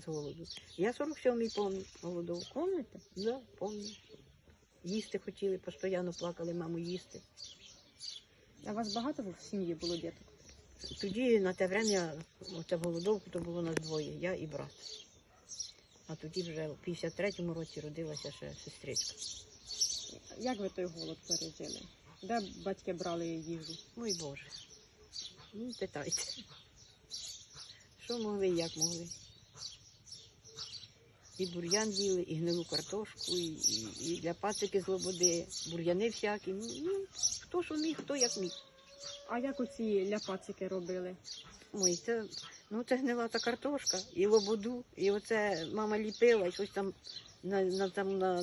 з голоду. Я 47-й пам'ятаю голодовку. Помните? Да, пам'ятаю. Їсти хотіли, постійно плакали, маму їсти. А у вас багато в сім'ї було діток? Тоді на те время, оце в голодовку, то було нас двоє, я і брат. А тоді вже в 53-му році родилася ще сестричка. Як ви той голод пережили? Де батьки брали їжу? Ой Боже. Ну, питайте. Що могли, як могли. І бур'ян їли, і гнилу картошку, і, і, і для пацики з лободи, бур'яни всякі. Ну, ну, хто що міг, хто як міг. А як оці ляпацики робили? Ой, це, ну, це гнила та картошка, і лободу, і оце мама ліпила, і щось там на, на, там, на,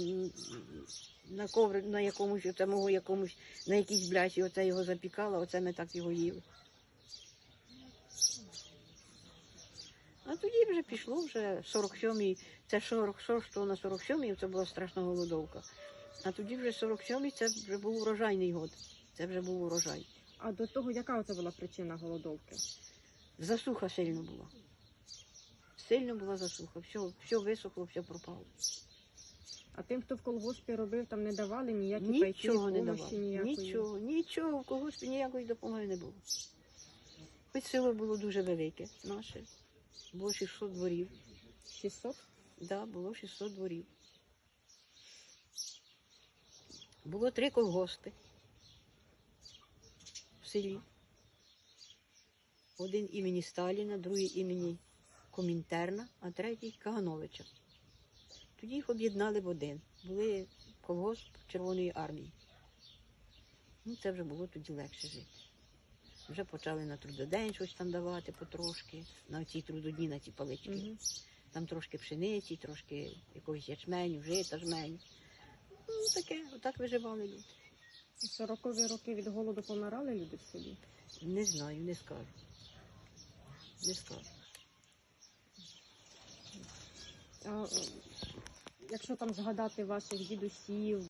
на коври, на якомусь, оце мого якомусь, на якійсь бляші, оце його запікала, оце ми так його їли. А тоді вже пішло, вже 47-й, це 46 на 47-й, це була страшна голодовка. А тоді вже 47-й, це вже був урожайний год. Це вже був урожай. А до того, яка оце була причина голодовки? Засуха сильно була. Сильно була засуха. Все, все висохло, все пропало. А тим, хто в колгоспі робив, там не давали ніякі Нічого пайки, не помощі давали. ніякої. Нічого, нічого, в когось ніякої допомоги не було. Хоч село було дуже велике наше. Було 600 дворів. 600? Да, було 600 дворів. Було три колгоспи в селі. Один імені Сталіна, другий імені Комінтерна, а третій Кагановича. Тоді їх об'єднали в один. Були колгосп Червоної армії. Ну, це вже було тоді легше жити. Вже почали на трудодень щось там давати потрошки, на ці трудодні, на ці палички. Угу. Там трошки пшениці, трошки якогось ячменю, жита, жменю. Ну, таке, отак виживали люди. 40-ві роки від голоду помирали люди в селі? Не знаю, не скажу. Не скажу. А, якщо там згадати ваших дідусів,